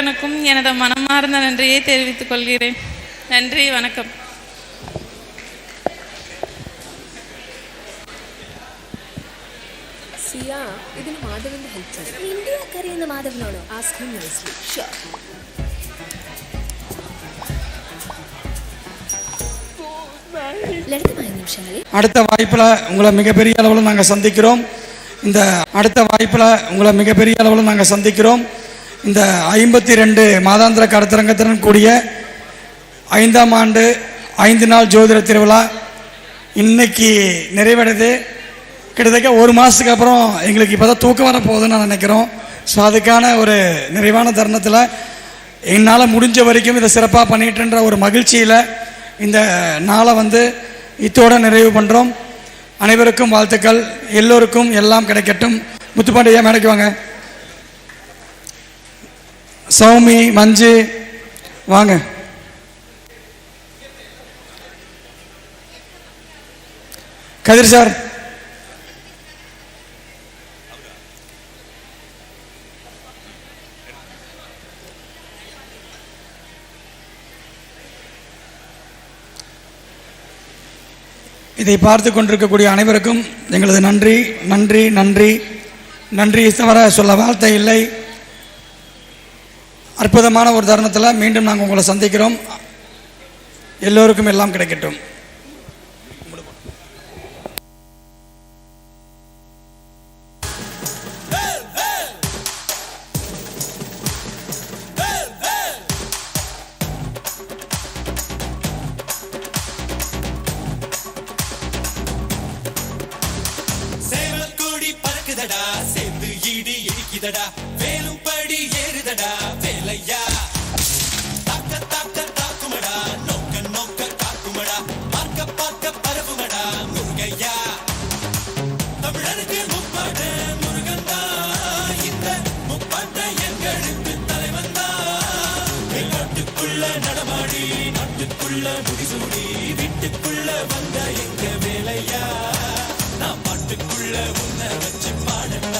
எனக்கும் எனது மனமார்ந்த நன்றியை தெரிவித்துக் கொள்கிறேன். நன்றி வணக்கம். ಸಿಯಾ அடுத்த வாய்ப்பில் உங்களை மிகப்பெரிய அளவில் நாங்கள் சந்திக்கிறோம். இந்த அடுத்த வாய்ப்பில் உங்களை மிகப்பெரிய அளவில் நாங்கள் சந்திக்கிறோம். இந்த ஐம்பத்தி ரெண்டு மாதாந்திர கருத்தரங்கத்துடன் கூடிய ஐந்தாம் ஆண்டு ஐந்து நாள் ஜோதிட திருவிழா இன்னைக்கு நிறைவடைது கிட்டத்தட்ட ஒரு மாதத்துக்கு அப்புறம் எங்களுக்கு இப்போ தான் தூக்கம் வர போகுதுன்னு நான் நினைக்கிறோம். ஸோ அதுக்கான ஒரு நிறைவான தருணத்தில் என்னால் முடிஞ்ச வரைக்கும் இதை சிறப்பாக பண்ணிட்டுன்ற ஒரு மகிழ்ச்சியில் இந்த நாளை வந்து இத்தோட நிறைவு பண்ணுறோம் அனைவருக்கும் வாழ்த்துக்கள். எல்லோருக்கும் எல்லாம் கிடைக்கட்டும். முத்துப்பாண்டியா மேடைக்கு வாங்க. சௌமி மஞ்சு வாங்க. கதிர் சார். இதை பார்த்து கொண்டிருக்கக்கூடிய அனைவருக்கும் எங்களது நன்றி நன்றி நன்றி. நன்றி தவிர சொல்ல வார்த்தை இல்லை. அற்புதமான ஒரு தருணத்தில் மீண்டும் நாங்கள் உங்களை சந்திக்கிறோம். எல்லோருக்கும் எல்லாம் கிடைக்கட்டும். சேவல் கொடி பறக்குதடா சேர்ந்து ஈடு இடிக்குதடா. நாட்டுக்குள்ள முடிசூடி வீட்டுக்குள்ள வந்த எங்க வேலையா? நான் பாட்டுக்குள்ள உன்னை வச்சு பாடட்டா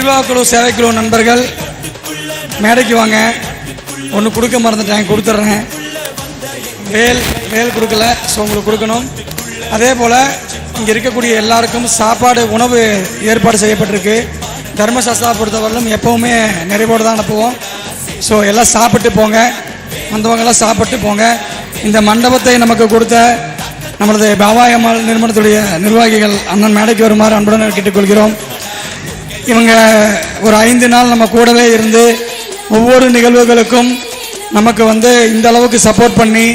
நிர்வாகக்குழு சேவைக்குழு நண்பர்கள் மேடைக்கு வாங்க. ஒன்று கொடுக்க மறந்துட்டேன் கொடுத்துட்றேன். வேல் வேல் கொடுக்கல ஸோ உங்களுக்கு கொடுக்கணும். அதே போல் இங்கே இருக்கக்கூடிய எல்லாருக்கும் சாப்பாடு உணவு ஏற்பாடு செய்யப்பட்டிருக்கு. தர்மசாஸ்திரா பொறுத்தவரையிலும் எப்போவுமே நிறைவோடு தான் அனுப்புவோம். ஸோ எல்லாம் சாப்பிட்டு போங்க. வந்தவங்கெல்லாம் சாப்பிட்டு போங்க. இந்த மண்டபத்தை நமக்கு கொடுத்த நமது பாபாயம்மாள் நிறுவனத்துடைய நிர்வாகிகள் அண்ணன் மேடைக்கு வருமாறு அன்புடன் கேட்டுக்கொள்கிறோம். இவங்க ஒரு ஐந்து நாள் நம்ம கூடவே இருந்து ஒவ்வொரு நிகழ்வுகளுக்கும் நமக்கு வந்து இந்த அளவுக்கு சப்போர்ட் பண்ணி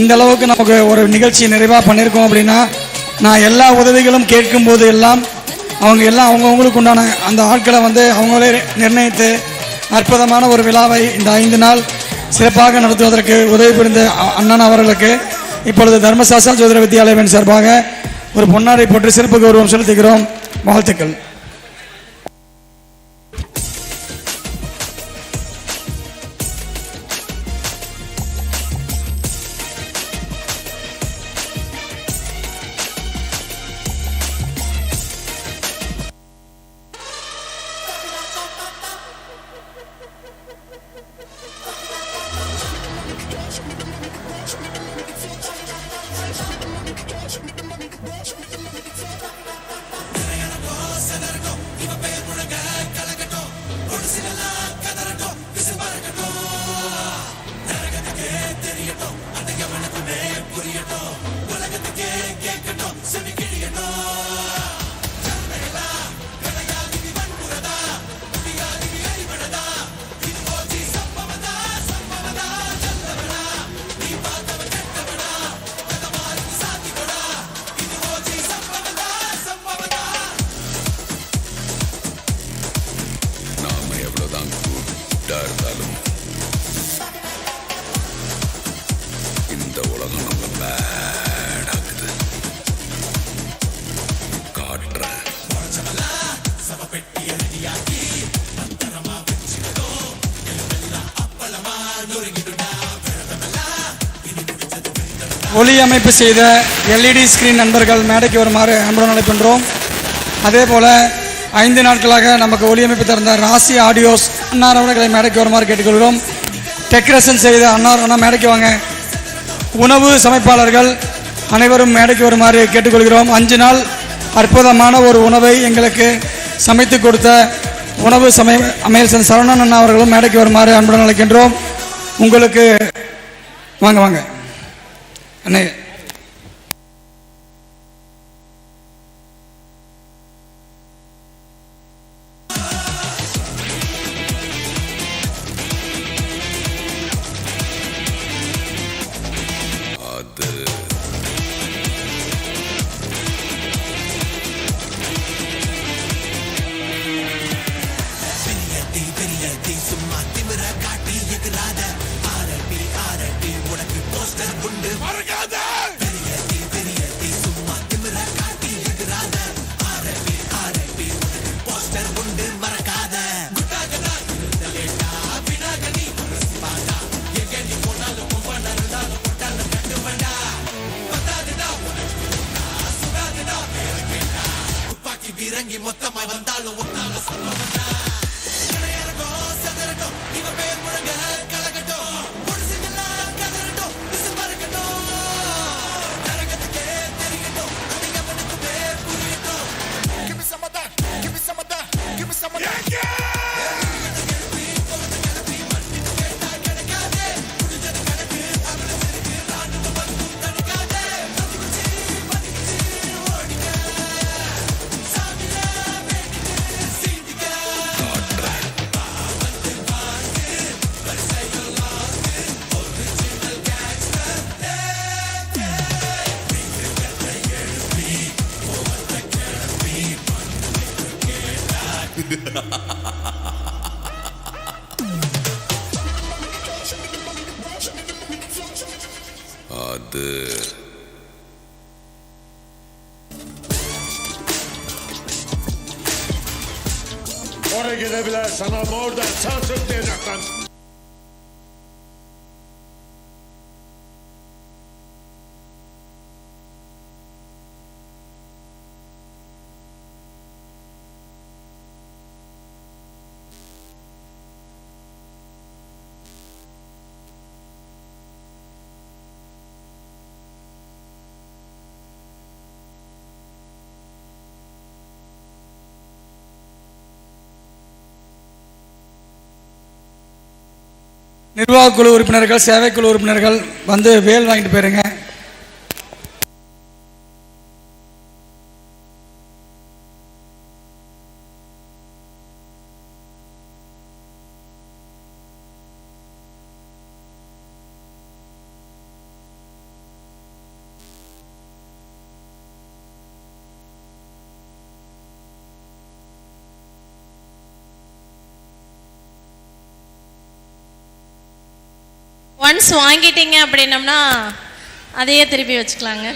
இந்த அளவுக்கு நமக்கு ஒரு நிகழ்ச்சி நிறைவாக பண்ணியிருக்கோம் அப்படின்னா நான் எல்லா உதவிகளும் கேட்கும்போது எல்லாம் அவங்க எல்லாம் அவங்கவுங்களுக்கு உண்டான அந்த ஆட்களை வந்து அவங்களே நிர்ணயித்து அற்புதமான ஒரு விழாவை இந்த ஐந்து நாள் சிறப்பாக நடத்துவதற்கு உதவி புரிந்த அண்ணன் அவர்களுக்கு இப்பொழுது தர்மசாஸ்திரா ஜோதிட வித்யாலயத்தின் சார்பாக ஒரு பொன்னாடை போட்டு சிறப்பு கௌரவம் செலுத்துகிறோம். வாழ்த்துக்கள். ஒளி அமைப்பு செய்த எல்இடி ஸ்கிரீன் நண்பர்கள் மேடைக்கு வருமாறு அன்புடன் அழைப்பின்றோம். அதே போல் ஐந்து நாட்களாக நமக்கு ஒளி அமைப்பு திறந்த ராசி ஆடியோஸ் அன்னார் அவர்களை மேடைக்கு வருமாறு கேட்டுக்கொள்கிறோம். டெக்கரேஷன் செய்த அன்னார் அண்ணா மேடைக்கு வாங்க. உணவு சமைப்பாளர்கள் அனைவரும் மேடைக்கு வருமாறு கேட்டுக்கொள்கிறோம். அஞ்சு நாள் அற்புதமான ஒரு உணவை எங்களுக்கு சமைத்து கொடுத்த உணவு சமய அமையல் சரவணன் அண்ணா அவர்களும் மேடைக்கு வருமாறு அன்புடன் அழைக்கின்றோம். உங்களுக்கு வாங்க வாங்க. அண்ணே Oraya gelebiler sana ama oradan sansız diyecekler. நிர்வாக குழு உறுப்பினர்கள் சேவைக்குழு உறுப்பினர்கள் வந்து வேல் வாங்கிட்டு போயிருங்க. வாங்கிட்டீங்க அப்படின்னம்னா அதையே திருப்பி வச்சுக்கலாங்க.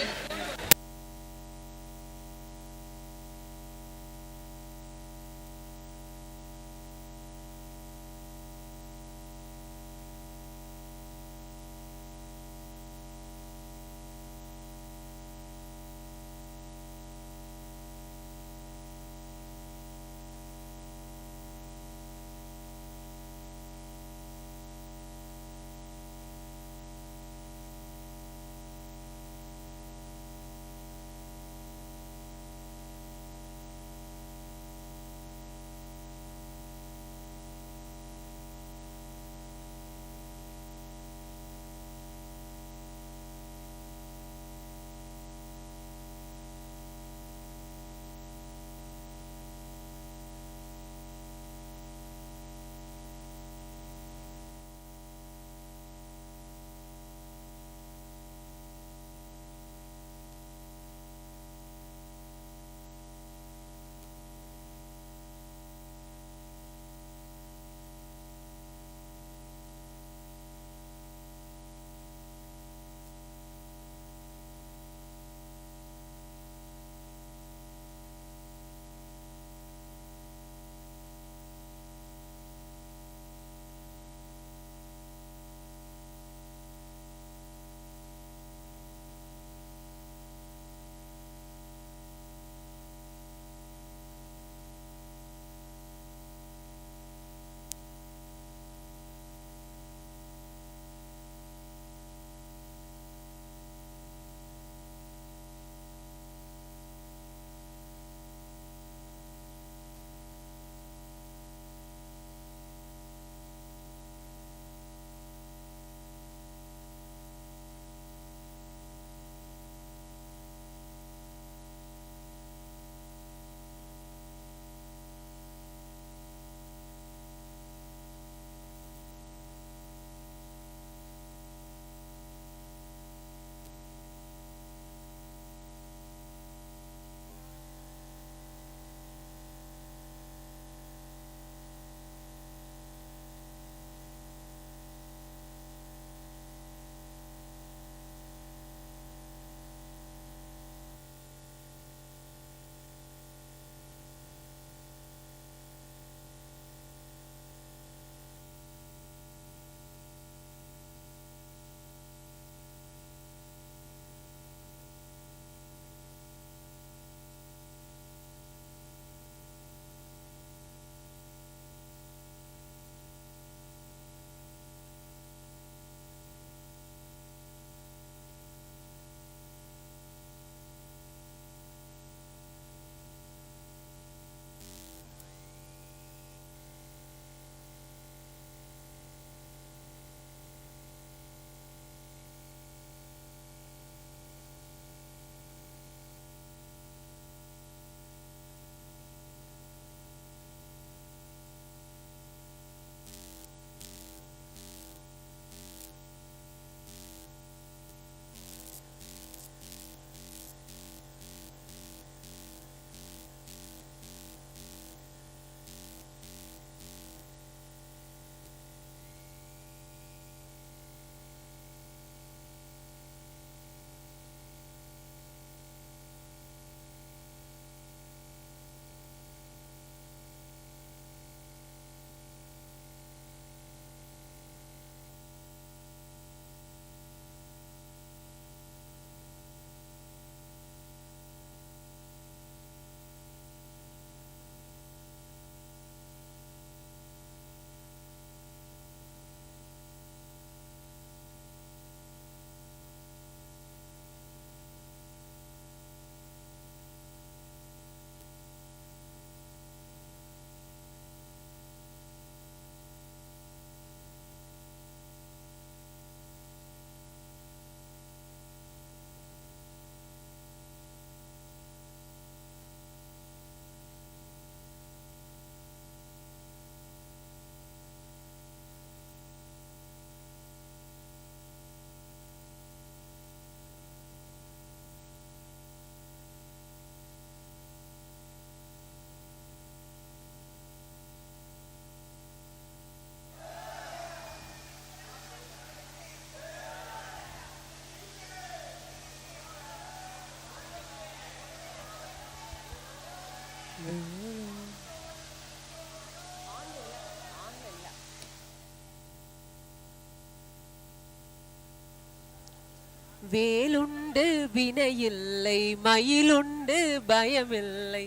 வேலுண்டு வினையில்லை மயிலுண்டு பயமில்லை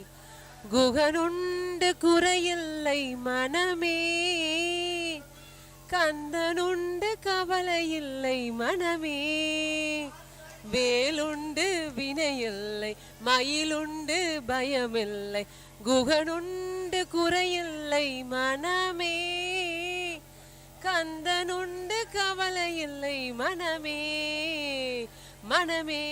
குகனுண்டு குறையில்லை மனமே கந்தனுண்டு கவலையில்லை மனமே வேலுண்டு வினையில்லை மயிலுண்டு பயமில்லை குகனுண்டு குறையில்லை மனமே கந்தனுண்டு கவலையில்லை மனமே மனமே.